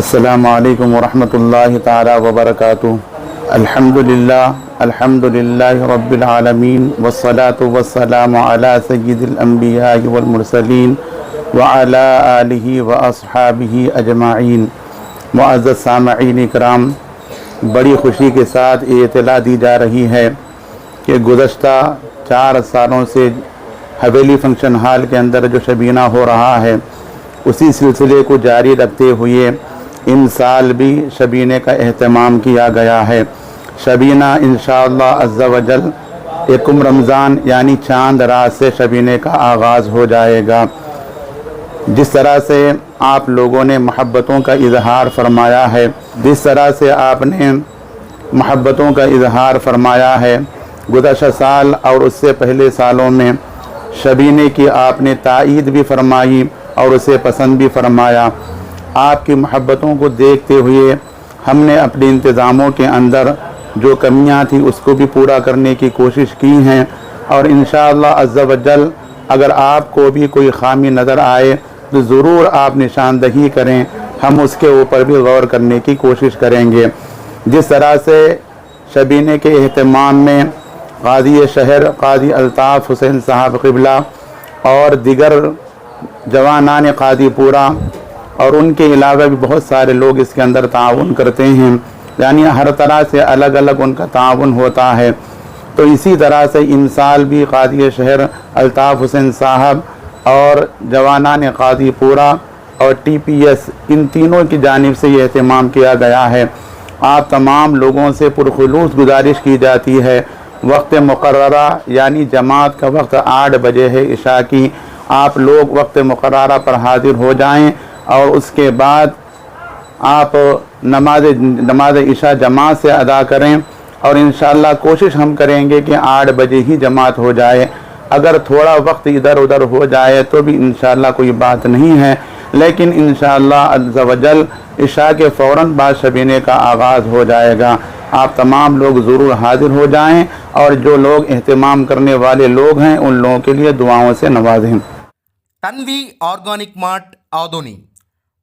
السلام علیکم ورحمۃ اللہ تعالی وبرکاتہ۔ الحمد للہ الحمد للہ رب العالمین، والصلاة والسلام علی سید الانبیاء والمرسلین وعلى آلہ واصحابہ اجمعین۔ معزز سامعین اکرام، بڑی خوشی کے ساتھ یہ اطلاع دی جا رہی ہے کہ گزشتہ چار سالوں سے حویلی فنکشن ہال کے اندر جو شبینہ ہو رہا ہے، اسی سلسلے کو جاری رکھتے ہوئے ان سال بھی شبینے کا اہتمام کیا گیا ہے۔ شبینہ انشاءاللہ عز و جل اکم رمضان یعنی چاند رات سے شبینے کا آغاز ہو جائے گا۔ جس طرح سے آپ لوگوں نے محبتوں کا اظہار فرمایا ہے، جس طرح سے آپ نے محبتوں کا اظہار فرمایا ہے۔ گزشہ سال اور اس سے پہلے سالوں میں شبینے کی آپ نے تائید بھی فرمائی اور اسے پسند بھی فرمایا۔ آپ کی محبتوں کو دیکھتے ہوئے ہم نے اپنے انتظاموں کے اندر جو کمیاں تھیں اس کو بھی پورا کرنے کی کوشش کی ہیں اور انشاءاللہ عز و جل اگر آپ کو بھی کوئی خامی نظر آئے تو ضرور آپ نشاندہی کریں ہم اس کے اوپر بھی غور کرنے کی کوشش کریں گے جس طرح سے شبینے کے اہتمام میں قاضی شہر قاضی الطاف حسین صاحب قبلہ اور دیگر جوانان قاضی پورہ اور ان کے علاوہ بھی بہت سارے لوگ اس کے اندر تعاون کرتے ہیں۔ یعنی ہر طرح سے الگ الگ ان کا تعاون ہوتا ہے۔ تو اسی طرح سے امسال بھی قاضی شہر الطاف حسین صاحب اور جوانان قاضی پورہ اور ٹی پی ایس، ان تینوں کی جانب سے یہ اہتمام کیا گیا ہے۔ آپ تمام لوگوں سے پرخلوص گزارش کی جاتی ہے۔ وقت مقررہ یعنی جماعت کا وقت آٹھ بجے ہے عشاء کی۔ آپ لوگ وقت مقررہ پر حاضر ہو جائیں۔ اور اس کے بعد آپ نماز نماز عشاء جماعت سے ادا کریں اور انشاءاللہ کوشش ہم کریں گے کہ آٹھ بجے ہی جماعت ہو جائے۔ اگر تھوڑا وقت ادھر ادھر ہو جائے تو بھی انشاءاللہ کوئی بات نہیں ہے۔ لیکن انشاءاللہ وجل عشاء کے فوراً بعد شبینے کا آغاز ہو جائے گا۔ آپ تمام لوگ ضرور حاضر ہو جائیں اور جو لوگ اہتمام کرنے والے لوگ ہیں ان لوگوں کے لیے دعاؤں سے نوازیں۔ تنوی آرگینک مارٹ آدونی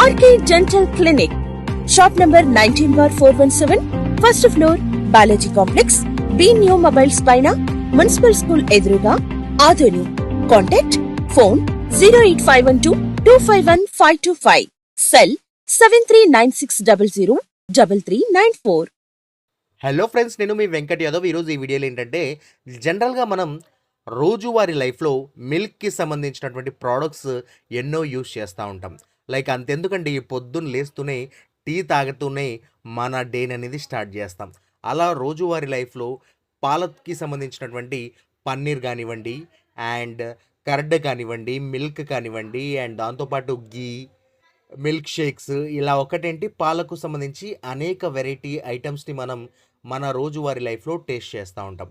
RK dental clinic shop number nineteen bar four one seven first floor Balaji complex B new mobiles పైన municipal school ఎదురుగా Adoni contact phone zero eight five one two two five one five two five cell seven three nine six double zero double three nine four hello friends నేను మీ వెంకట్ యాదవ్. ఈరోజు ఈ వీడియోలో ఏంటంటే జనరల్గా మనం రోజువారీ లైఫ్లో మిల్క్కి సంబంధించినటువంటి ప్రోడక్ట్స్ ఎన్నో యూస్ చేస్తూ ఉంటాం. లైక్ అంతెందుకండి పొద్దున్న లేస్తూనే టీ తాగుతూనే మన డేని అనేది స్టార్ట్ చేస్తాం. అలా రోజువారీ లైఫ్లో పాలకి సంబంధించినటువంటి పన్నీర్ కానివ్వండి అండ్ కర్డ్ కానివ్వండి మిల్క్ కానివ్వండి అండ్ దాంతోపాటు గీ మిల్క్ షేక్స్ ఇలా ఒకటేంటి? పాలకు సంబంధించి అనేక వెరైటీ ఐటమ్స్ని మనం మన రోజువారీ లైఫ్లో టేస్ట్ చేస్తూ ఉంటాం.